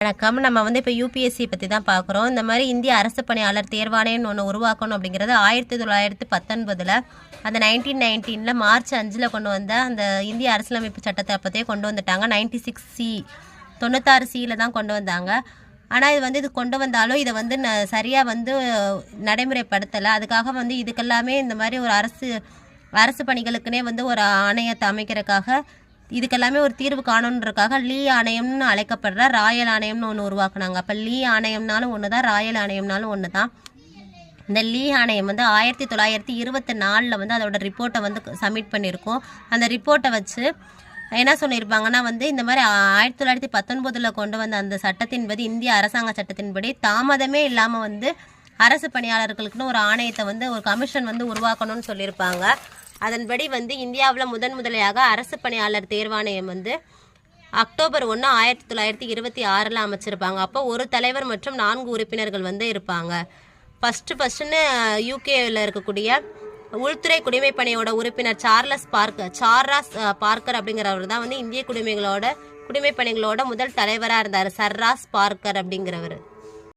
வணக்கம். நம்ம வந்து இப்போ யூபிஎஸ்சி பற்றி தான் பார்க்குறோம் இந்த மாதிரி இந்திய அரசு பணியாளர் தேர்வாணையம்னு ஒன்று உருவாக்கணும் அப்படிங்கிறது ஆயிரத்தி தொள்ளாயிரத்தி பத்தொன்பதில் அந்த நைன்டீன் நைன்டீனில் மார்ச் அஞ்சில் கொண்டு வந்த அந்த இந்திய அரசியலமைப்பு சட்டத்தை அப்போதே கொண்டு வந்துட்டாங்க. நைன்டி சிக்ஸ் சி தொண்ணூத்தாறு சியில் தான் கொண்டு வந்தாங்க. ஆனால் இது வந்து இது கொண்டு வந்தாலும் இதை வந்து ந சரியாக வந்து நடைமுறைப்படுத்தலை. அதுக்காக வந்து இதுக்கெல்லாமே இந்த மாதிரி ஒரு அரசு அரசு பணிகளுக்குனே வந்து ஒரு ஆணையத்தை அமைக்கிறதுக்காக இதுக்கெல்லாமே ஒரு தீர்வு காணணுன்றக்காக லீ ஆணையம்னு அழைக்கப்படுற ராயல் ஆணையம்னு ஒன்று உருவாக்குனாங்க. அப்போ லீ ஆணையம்னாலும் ஒன்று தான் ராயல் ஆணையம்னாலும் ஒன்று தான் இந்த லீ ஆணையம் வந்து ஆயிரத்தி தொள்ளாயிரத்தி இருபத்தி நாலில் வந்து அதோட ரிப்போர்ட்டை வந்து சப்மிட் பண்ணியிருக்கோம் அந்த ரிப்போர்ட்டை வச்சு என்ன சொல்லியிருப்பாங்கன்னா வந்து இந்த மாதிரி ஆயிரத்தி தொள்ளாயிரத்தி பத்தொன்பதில் கொண்டு வந்த அந்த சட்டத்தின்படி இந்திய அரசாங்க சட்டத்தின்படி தாமதமே இல்லாமல் வந்து அரசு பணியாளர்களுக்குன்னு ஒரு ஆணையத்தை வந்து ஒரு கமிஷன் வந்து உருவாக்கணும்னு சொல்லியிருப்பாங்க. அதன்படி வந்து இந்தியாவில் முதன் முதலையாக அரசு பணியாளர் தேர்வாணையம் வந்து அக்டோபர் ஒன்று ஆயிரத்தி தொள்ளாயிரத்தி இருபத்தி ஆறில் அமைச்சிருப்பாங்க. அப்போ ஒரு தலைவர் மற்றும் நான்கு உறுப்பினர்கள் வந்து இருப்பாங்க. ஃபஸ்ட்டு ஃபஸ்ட்டுன்னு யூகேவில் இருக்கக்கூடிய உள்துறை குடிமை பணியோட உறுப்பினர் சார்லஸ் பார்க் சார்ராஸ் uh, பார்க்கர் அப்படிங்கிறவர் தான் வந்து இந்திய குடிமைகளோட குடிமை பணிகளோட முதல் தலைவராக இருந்தார். சர்ராஸ் பார்க்கர் அப்படிங்கிறவர்.